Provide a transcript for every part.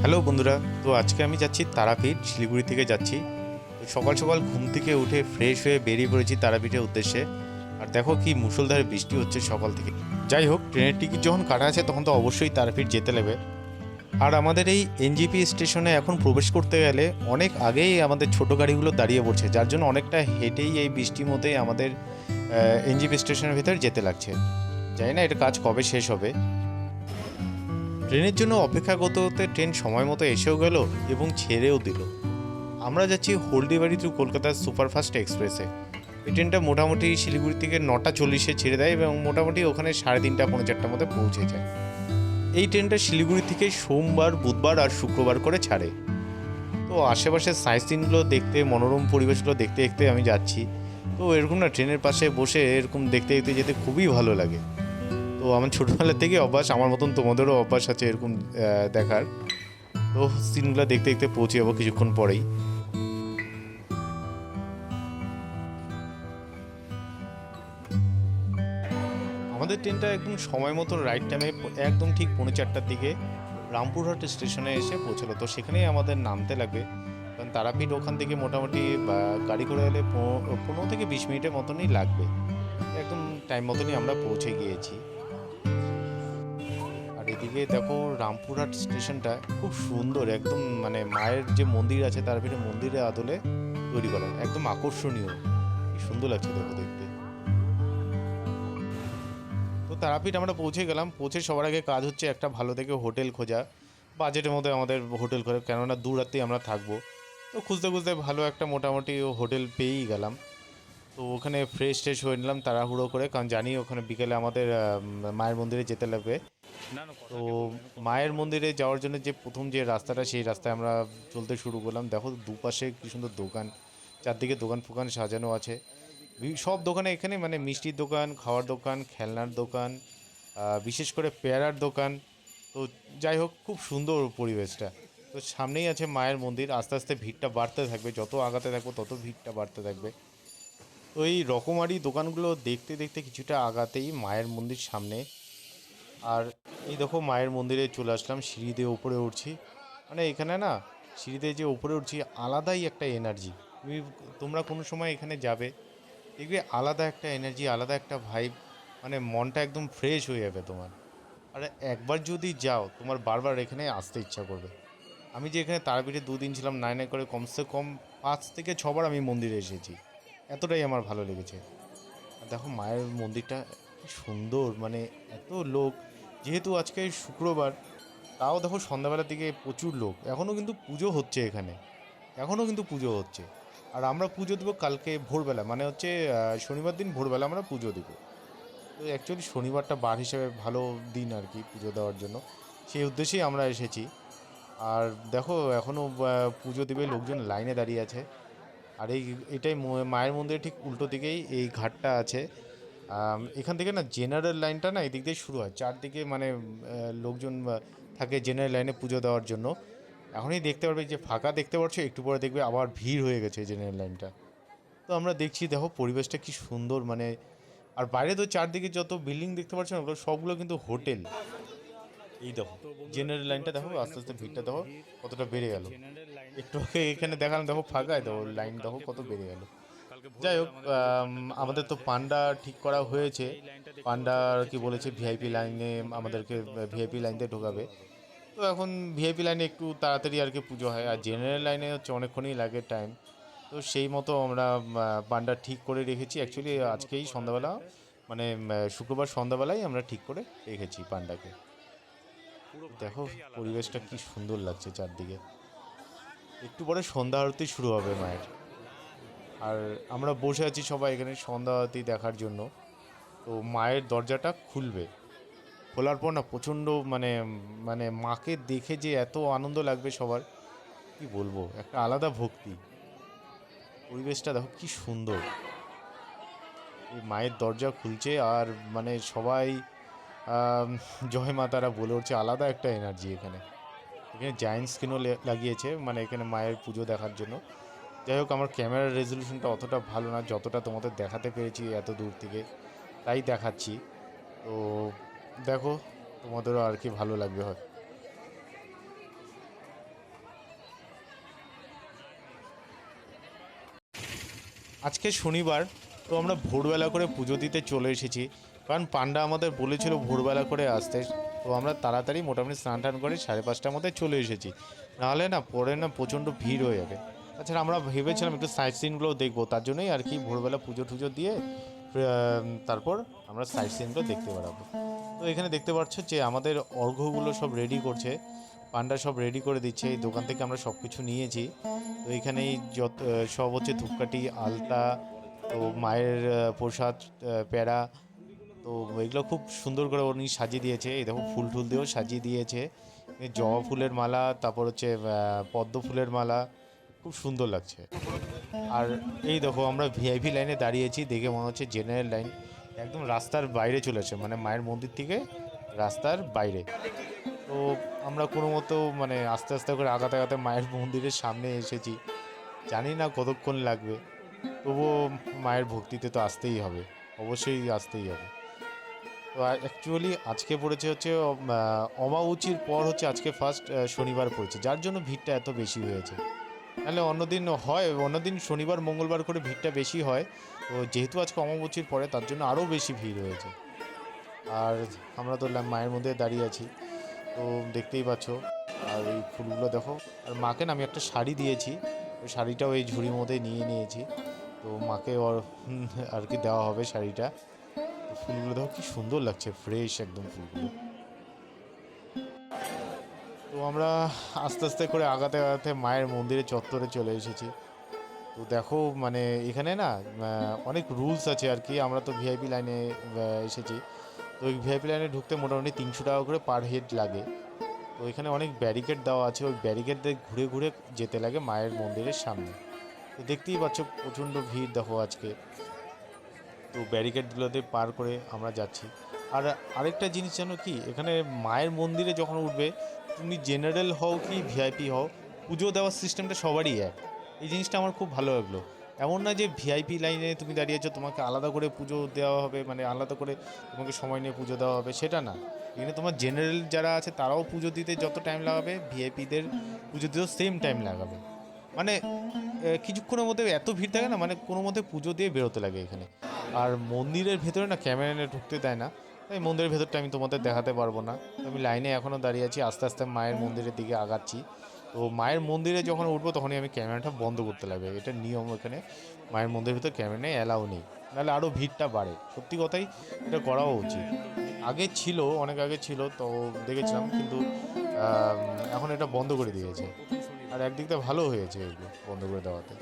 Hello বন্ধুরা, তো আজকে আমি যাচ্ছি তারাপীঠ, শিলিগুড়ি থেকে যাচ্ছি। তো সকাল সকাল ঘুম থেকে উঠে ফ্রেশ হয়ে বেরিয়ে পড়েছি তারাপীঠের উদ্দেশ্যে। আর দেখো কি মুষলধারে বৃষ্টি হচ্ছে সকাল থেকে। যাই হোক, ট্রেনের টিকিট যখন কাটা আছে তখন তো অবশ্যই তারাপীঠ যেতে লাগবে আর আমাদের এই এনজিপি স্টেশনে এখন প্রবেশ করতে গেলে অনেক আগেই আমাদের ছোট গাড়িগুলো দাঁড়িয়ে পড়ছে, যার জন্য অনেকটা হেঁটেই এই বৃষ্টির মধ্যেই আমাদের এনজিপি স্টেশনের ভিতর যেতে লাগছে। জানি না এটা কাজ কবে শেষ হবে। ট্রেনের জন্য অপেক্ষা করতে করতে ট্রেন সময় মতো এসেও গেল এবং ছেড়েও দিল। আমরা যাচ্ছি হলদিবাড়ি থ্রু কলকাতার সুপারফাস্ট এক্সপ্রেসে। এই ট্রেনটা মোটামুটি শিলিগুড়ি থেকে নটা চল্লিশে ছেড়ে দেয় এবং মোটামুটি ওখানে সাড়ে তিনটা, পৌনে চারটার মধ্যে পৌঁছে যায়। এই ট্রেনটা শিলিগুড়ি থেকে সোমবার, বুধবার আর শুক্রবার করে ছাড়ে। তো আশেপাশের সাইট সিনগুলো দেখতে, মনোরম পরিবেশগুলো দেখতে দেখতে আমি যাচ্ছি। তো এরকম না, ট্রেনের পাশে বসে এরকম দেখতে দেখতে যেতে খুবই ভালো লাগে। তো আমার ছোটোবেলা থেকে অভ্যাস, আমার মতন তোমাদেরও অভ্যাস আছে এরকম দেখার। তো সিনগুলো দেখতে দেখতে পৌঁছে যাব কিছুক্ষণ পরেই। আমাদের ট্রেনটা একদম সময় মতো রাইট টাইমে একদম ঠিক পৌনে চারটার দিকে রামপুরহাট স্টেশনে এসে পৌঁছলো। তো সেখানেই আমাদের নামতে লাগবে। কারণ তারাপীঠ ওখান থেকে মোটামুটি গাড়ি করে এলে পনেরো থেকে বিশ মিনিটের মতনই লাগবে। একদম টাইম মতনই আমরা পৌঁছে গিয়েছি। এদিকে দেখো রামপুরহাট স্টেশনটা খুব সুন্দর, একদম মানে মায়ের যে মন্দির আছে তার ভিতরে মন্দিরের আদলে তৈরি করা, একদম আকর্ষণীয়। সুন্দর লাগছে দেখো দেখতে। তো তারাপীঠ আমরা পৌঁছে গেলাম, পৌঁছে সবার আগে কাজ হচ্ছে একটা ভালো থেকে হোটেল খোঁজা। বাজেটের মধ্যে আমাদের হোটেল খোঁজা, কেননা দু রাত্রি আমরা থাকব। তো খুঁজতে খুঁজতে ভালো একটা মোটামুটি হোটেল পেয়েই গেলাম। তো ওখানে ফ্রেশ ট্রেশ হয়ে নিলাম তাড়াহুড়ো করে কারণ জানি ওখানে বিকেলে আমাদের মায়ের মন্দিরে যেতে লাগবে। তো মায়ের মন্দিরে যাওয়ার জন্য যে প্রথম যে রাস্তাটা সেই রাস্তায় আমরা চলতে শুরু করলাম। দেখো দুপাশে কি সুন্দর দোকান চারদিকে দোকান ফোকান সাজানো আছে। সব দোকানে এখানে মানে মিষ্টির দোকান খাওয়ার দোকান খেলনার দোকান বিশেষ করে পেয়ারার দোকান। তো যাই হোক খুব সুন্দর পরিবেশটা। তো সামনেই আছে মায়ের মন্দির আস্তে আস্তে ভিড়টা বাড়তে থাকবে। যত আগাতে থাকব তত ভিড়টা বাড়তে থাকবে। এই রকমারি দোকানগুলো দেখতে দেখতে কিছুটা আগাতেই মায়ের মন্দির সামনে। আর এই দেখো মায়ের মন্দিরে চলে আসলাম, সিঁড়ি দিয়ে উপরে উঠছি। মানে এখানে না সিঁড়িতে যে উপরে উঠছি, আলাদাই একটা এনার্জি। তুমি তোমরা কোনো সময় এখানে যাবে, দেখবে আলাদা একটা এনার্জি, আলাদা একটা ভাইব মানে মনটা একদম ফ্রেশ হয়ে যাবে তোমার। আর একবার যদি যাও, তোমার বারবার এখানে আসতে ইচ্ছা করবে। আমি যে এখানে তারাপীঠে দুদিন ছিলাম, নাই নাই করে কমসে কম পাঁচ থেকে ছবার আমি মন্দিরে এসেছি। এতটাই আমার ভালো লেগেছে। দেখো মায়ের মন্দিরটা সুন্দর মানে এত লোক। যেহেতু আজকে শুক্রবার, তাও দেখো সন্ধ্যাবেলার দিকে প্রচুর লোক। এখনও কিন্তু পুজো হচ্ছে এখানে। এখনও কিন্তু পুজো হচ্ছে। আর আমরা পুজো দেবো কালকে ভোরবেলা মানে হচ্ছে শনিবার দিন ভোরবেলা আমরা পুজো দেবো। তো অ্যাকচুয়ালি শনিবারটা বার হিসেবে ভালো দিন আর কি পুজো দেওয়ার জন্য। সেই উদ্দেশ্যেই আমরা এসেছি। আর দেখো এখনও পুজো দেবে লোকজন লাইনে দাঁড়িয়ে আছে। আর এই, এটাই মায়ের মন্দিরের ঠিক উল্টো দিকেই এই ঘাটটা আছে। এখান থেকে না জেনারেল লাইনটা না এদিক দিয়ে শুরু হয়। চারদিকে মানে লোকজন থাকে জেনারেল লাইনে পুজো দেওয়ার জন্য। এখনই দেখতে পারবে যে ফাঁকা দেখতে পাচ্ছ একটু পরে দেখবে আবার ভিড় হয়ে গেছে জেনারেল লাইনটা তো আমরা দেখছি, দেখো পরিবেশটা কি সুন্দর মানে আর বাইরে তো চারদিকে যত বিল্ডিং দেখতে পাচ্ছ না, ওগুলো সবগুলো কিন্তু হোটেল। এই দেখো জেনারেল লাইনটা দেখো, আস্তে আস্তে ভিড়টা দেখো, কতটা বেড়ে গেল। একটু এখানে দেখালাম দেখো ফাঁকায় দেখো লাইন দেখো কত বেড়ে গেল। যাই হোক আম, আমাদের তো পান্ডা ঠিক করা হয়েছে। পান্ডা কি বলেছে ভিআইপি লাইনে আমাদেরকে ভিআইপি লাইনতে ঢোকাবে। তো এখন ভিআইপি লাইনে একটু তাড়াতাড়ি আর কি পুজো হয়। আর জেনারেল লাইনে হচ্ছে অনেকক্ষণই লাগে টাইম তো সেই মতো আমরা পান্ডা ঠিক করে রেখেছি। অ্যাকচুয়ালি আজকেই সন্ধ্যাবেলা মানে শুক্রবার সন্ধ্যাবেলায় আমরা ঠিক করে রেখেছি পান্ডাকে। দেখো পরিবেশটা কি সুন্দর লাগছে চারদিকে। একটু পরে সন্ধ্যা আরতি শুরু হবে মায়ের। আর আমরা বসে আছি সবাই এখানে সন্ধ্যা আরতি দেখার জন্য। তো মায়ের দরজাটা খুলবে। খোলার পর না প্রচণ্ড মানে মানে মাকে দেখে যে এত আনন্দ লাগবে সবার, কি বলব? একটা আলাদা ভক্তি। পরিবেশটা দেখো কি সুন্দর। এই মায়ের দরজা খুলছে আর মানে সবাই জয় মাতারা বলে উঠছে, আলাদা একটা এনার্জি এখানে। এখানে জায়েন্ট স্ক্রিনও লাগিয়েছে মানে এখানে মায়ের পুজো দেখার জন্য। যাই হোক, আমার ক্যামেরার রেজলিউশনটা অতটা ভালো না, যতটা তোমাদের দেখাতে পেরেছি এত দূর থেকে, তাই দেখাচ্ছি। তো দেখো, তোমাদেরও আর কি ভালো লাগবে হয়। আজকে শনিবার, তো আমরা ভোরবেলা করে পুজো দিতে চলে এসেছি। কারণ পান্ডা আমাদের বলেছিল ভোরবেলা করে আসতে। তো আমরা তাড়াতাড়ি মোটামুটি স্নান টান করে সাড়ে পাঁচটার মধ্যে চলে এসেছি। নাহলে না পরে না প্রচণ্ড ভিড় হয়ে যাবে। তাছাড়া আমরা ভেবেছিলাম একটু সাইট সিনগুলো দেখব তার জন্যই আর কি ভোরবেলা পুজো টুজো দিয়ে তারপর আমরা সাইট সিনগুলো দেখতে বেড়াবো। তো এখানে দেখতে পাচ্ছ যে আমাদের অর্ঘ্যগুলো সব রেডি করছে। পান্ডা সব রেডি করে দিচ্ছে এই দোকান থেকে আমরা সব কিছু নিয়েছি। তো এখানে এই যত সব হচ্ছে ধূপকাঠি আলতা তো মায়ের প্রসাদ প্যাড়া তো এগুলো খুব সুন্দর করে উনি সাজিয়ে দিয়েছে। এই দেখো ফুল টুল দিয়েও সাজিয়ে দিয়েছে। জবা ফুলের মালা, তারপর হচ্ছে পদ্ম ফুলের মালা, খুব সুন্দর লাগছে। আর এই দেখো, আমরা ভিআইপি লাইনে দাঁড়িয়েছি, দেখে মনে হচ্ছে জেনারেল লাইন একদম রাস্তার বাইরে চলেছে মানে মায়ের মন্দির থেকে রাস্তার বাইরে। তো আমরা কোনো মতো মানে আস্তে আস্তে করে আগাতে আগাতে মায়ের মন্দিরের সামনে এসেছি। জানি না কতক্ষণ লাগবে, তবুও মায়ের ভক্তিতে তো আসতেই হবে, অবশ্যই আসতেই হবে। অ্যাকচুয়ালি আজকে পড়েছে হচ্ছে আহ, অমাবুচির পর হচ্ছে আজকে ফার্স্ট শনিবার পড়েছে। যার জন্য ভিড়টা এত বেশি হয়েছে। নাহলে অন্যদিন হয় অন্যদিন শনিবার মঙ্গলবার করে ভিড়টা বেশি হয়। তো যেহেতু আজকে অমাবুচির পরে তার জন্য আরও বেশি ভিড় হয়েছে। আর আমরা তো মায়ের মধ্যে দাঁড়িয়ে আছি। তো দেখতেই পাচ্ছ আর এই ফুলগুলো দেখো। আর মাকে না আমি একটা শাড়ি দিয়েছি। ওই শাড়িটাও এই ঝুড়ির মধ্যে নিয়ে নিয়েছি। তো মাকে আর কি দেওয়া হবে শাড়িটা। ফুলগুলো দেখো কি সুন্দর লাগছে ফ্রেশ একদম ফুলগুলো। তো আমরা আস্তে আস্তে করে আগাতে আগাতে মায়ের মন্দিরে চত্বরে চলে এসেছি। তো দেখো মানে এখানে না অনেক রুলস আছে আর কি। আমরা তো ভিআইপি লাইনে এসেছি। তো ওই ভিআইপি লাইনে ঢুকতে মোটামুটি তিনশো টাকা করে পার হেড লাগে। তো এখানে অনেক ব্যারিকেড দেওয়া আছে। ওই ব্যারিকেড দিয়ে ঘুরে ঘুরে যেতে লাগে মায়ের মন্দিরের সামনে। তো দেখতেই পাচ্ছ প্রচণ্ড ভিড় দেখো আজকে। তো ব্যারিকেডগুলোতে পার করে আমরা যাচ্ছি। আর আরেকটা জিনিস জানো কি, এখানে মায়ের মন্দিরে যখন উঠবে, তুমি জেনারেল হও কি ভিআইপি হও, পুজো দেওয়ার সিস্টেমটা সবারই এক। এই জিনিসটা আমার খুব ভালো লাগল। এমন না যে ভিআইপি লাইনে তুমি দাঁড়িয়েছো তোমাকে আলাদা করে পুজো দেওয়া হবে মানে আলাদা করে তোমাকে সময় নিয়ে পুজো দেওয়া হবে, সেটা না। এখানে তোমার জেনারেল যারা আছে, তারাও পুজো দিতে যত টাইম লাগাবে, ভিআইপিদের পুজো দিতেও সেম টাইম লাগাবে। মানে কিছুক্ষণের মধ্যে এত ভিড় থাকে না মানে কোনো মধ্যে পুজো দিয়ে বেরোতে লাগে এখানে। আর মন্দিরের ভেতরে না ক্যামেরা নিয়ে ঢুকতে দেয় না। তাই মন্দিরের ভেতরটা আমি তোমাদের দেখাতে পারব না। আমি লাইনে এখনও দাঁড়িয়ে আছি, আস্তে আস্তে মায়ের মন্দিরের দিকে আগাচ্ছি। তো মায়ের মন্দিরে যখন উঠবো তখনই আমি ক্যামেরাটা বন্ধ করতে লাগবে। এটা নিয়ম এখানে। মায়ের মন্দিরের ভিতরে ক্যামেরা অ্যালাউ নেই। নাহলে আরও ভিড়টা বাড়ে। সত্যি কথাই এটা করাও উচিত। আগে ছিল, অনেক আগে ছিল, তো দেখেছিলাম, কিন্তু এখন এটা বন্ধ করে দিয়েছে। আর একদিকটা ভালো হয়েছে এগুলো বন্ধ করে দেওয়াতে।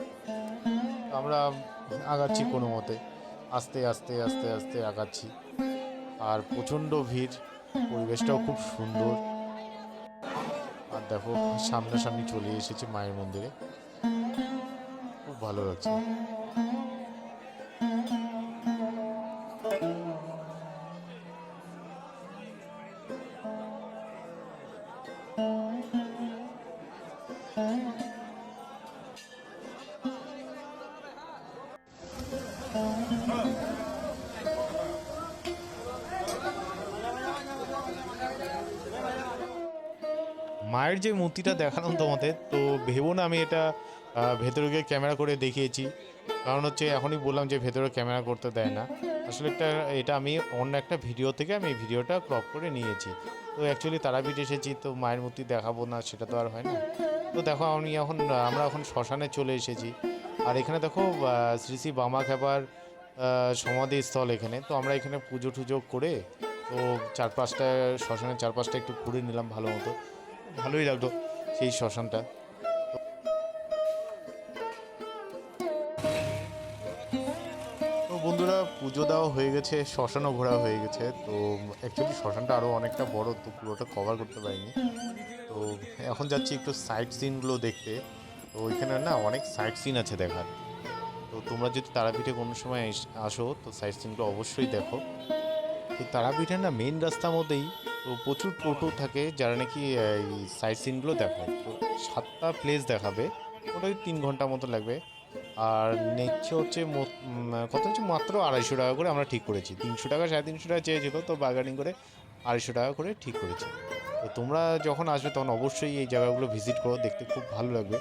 আমরা আগাচ্ছি কোনো মতে। আস্তে আস্তে আস্তে আস্তে আগাচ্ছি। আর প্রচণ্ড ভিড়, পরিবেশটাও খুব সুন্দর। আর দেখো, সামনাসামনি চলে এসেছে মায়ের মন্দিরে। খুব ভালো লাগছে। মায়ের যে মূর্তিটা দেখালাম তোমাদের, তো ভেবো না আমি এটা ভেতরে গিয়ে ক্যামেরা করে দেখিয়েছি। কারণ হচ্ছে এখনই বললাম যে ভেতরে ক্যামেরা করতে দেয় না। আসলে একটা, এটা আমি অন্য একটা ভিডিও থেকে আমি ভিডিওটা ক্রপ করে নিয়েছি। তো অ্যাকচুয়ালি তারাপীঠ এসেছি, তো মায়ের মূর্তি দেখাবো না, সেটা তো আর হয় না। তো দেখো আমি এখন, আমরা এখন শ্মশানে চলে এসেছি। আর এখানে দেখো শ্রী শ্রী বামা খেপার সমাধিস্থল এখানে। তো আমরা এখানে পুজো টুজো করে, তো চারপাশটা, শ্মশানের চারপাশটা একটু ঘুরে নিলাম ভালো মতো। ভালোই লাগল সেই শ্মশানটা। তো বন্ধুরা, পুজো দেওয়া হয়ে গেছে, শ্মশানও ঘোরা হয়ে গেছে। তো অ্যাকচুয়ালি শ্মশানটা আরও অনেকটা বড়, তো পুরোটা কভার করতে পারিনি। তো এখন যাচ্ছি একটু সাইট সিনগুলো দেখতে। তো ওইখানে না অনেক সাইট সিন আছে দেখার। তো তোমরা যদি তারাপীঠে কোনো সময় আসো, তো সাইট সিনগুলো অবশ্যই দেখো। তো তারাপীঠের না মেন রাস্তার মধ্যেই তো প্রচুর টোটো থাকে যারা নাকি এই সাইট সিনগুলো দেখায়। তো সাতটা প্লেস দেখাবে, ওটাই তিন ঘণ্টা মতো লাগবে। আর নিচ্ছে হচ্ছে কত হচ্ছে? মাত্র আড়াইশো টাকা করে আমরা ঠিক করেছি। তিনশো টাকা, সাড়ে তিনশো টাকা চেয়েছিল, তো বার্গানিং করে আড়াইশো টাকা করে ঠিক করেছি। তো তোমরা যখন আসবে তখন অবশ্যই এই জায়গাগুলো ভিজিট করো, দেখতে খুব ভালো লাগবে।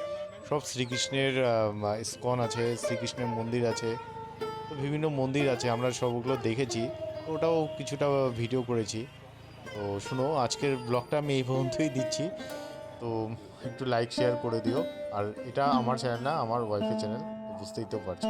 সব শ্রীকৃষ্ণের ইস্কন আছে, শ্রীকৃষ্ণের মন্দির আছে বিভিন্ন মন্দির আছে, আমরা সবগুলো দেখেছি। ওটাও কিছুটা ভিডিও করেছি। তো শুনো, আজকের ব্লগটা আমি এই পর্যন্তই দিচ্ছি। তো একটু লাইক শেয়ার করে দিও। আর এটা আমার চ্যানেল না, আমার ওয়াইফের চ্যানেল বুঝতেই তো পারছ।